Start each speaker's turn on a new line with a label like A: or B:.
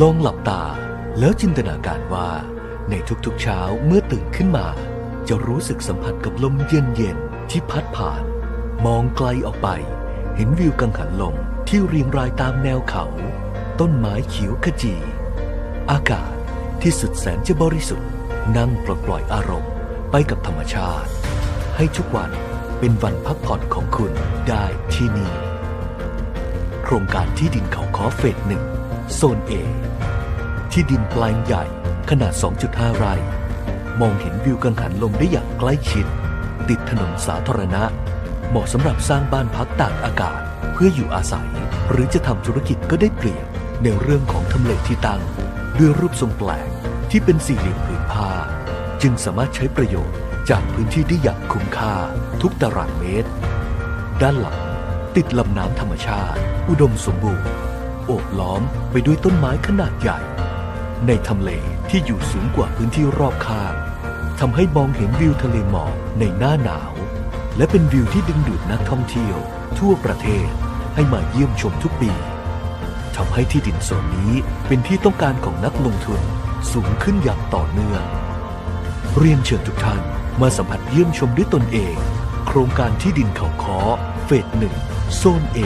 A: ลองหลับตาแล้วจินตนาการว่า ในทุกๆเช้าเมื่อตื่นขึ้นมา จะรู้สึกสัมผัสกับลมเย็นๆที่พัดผ่าน มองไกลออกไป เห็นวิวกังหันลมที่เรียงรายตามแนวเขา ต้นไม้เขียวขจี อากาศที่สุดแสนจะบริสุทธิ์ นั่งปลดปล่อยอารมณ์ไปกับธรรมชาติ ให้ทุกวันเป็นวันพักผ่อนของคุณได้ที่นี่โครงการที่ดินเขาคอเฟสหนึ่ง โซนเอที่ดินแปลงใหญ่ขนาด 2.5 ไร่ มองเห็นวิวกังหันลมได้อย่างใกล้ชิด ติดถนนสาธารณะ เหมาะสำหรับสร้างบ้านพักตากอากาศ เพื่ออยู่อาศัย หรือจะทำธุรกิจก็ได้เปรียบในเรื่องของทำเลที่ตั้ง ด้วยรูปทรงแปลกที่เป็นสี่เหลี่ยมผืนผ้า จึงสามารถใช้ประโยชน์จากพื้นที่ได้อย่างคุ้มค่า ทุกตารางเมตร ด้านหลังติดลำน้ำธรรมชาติ อุดมสมบูรณ์ โอบล้อมไปด้วยต้นไม้ขนาดใหญ่ ในทำเลที่อยู่สูงกว่าพื้นที่รอบข้างทำให้มองเห็นวิวทะเลหมอกในหน้าหนาว และเป็นวิวที่ดึงดูดนักท่องเที่ยว ทั่วประเทศให้มาเยี่ยมชมทุกปีทำให้ที่ดินโซนนี้เป็นที่ต้องการของนักลงทุนสูงขึ้นอย่างต่อเนื่อง เรียนเชิญทุกท่านมาสัมผัสเยี่ยมชมด้วยตนเอง โครงการที่ดินเขาค้อเฟสหนึ่งโซนเอ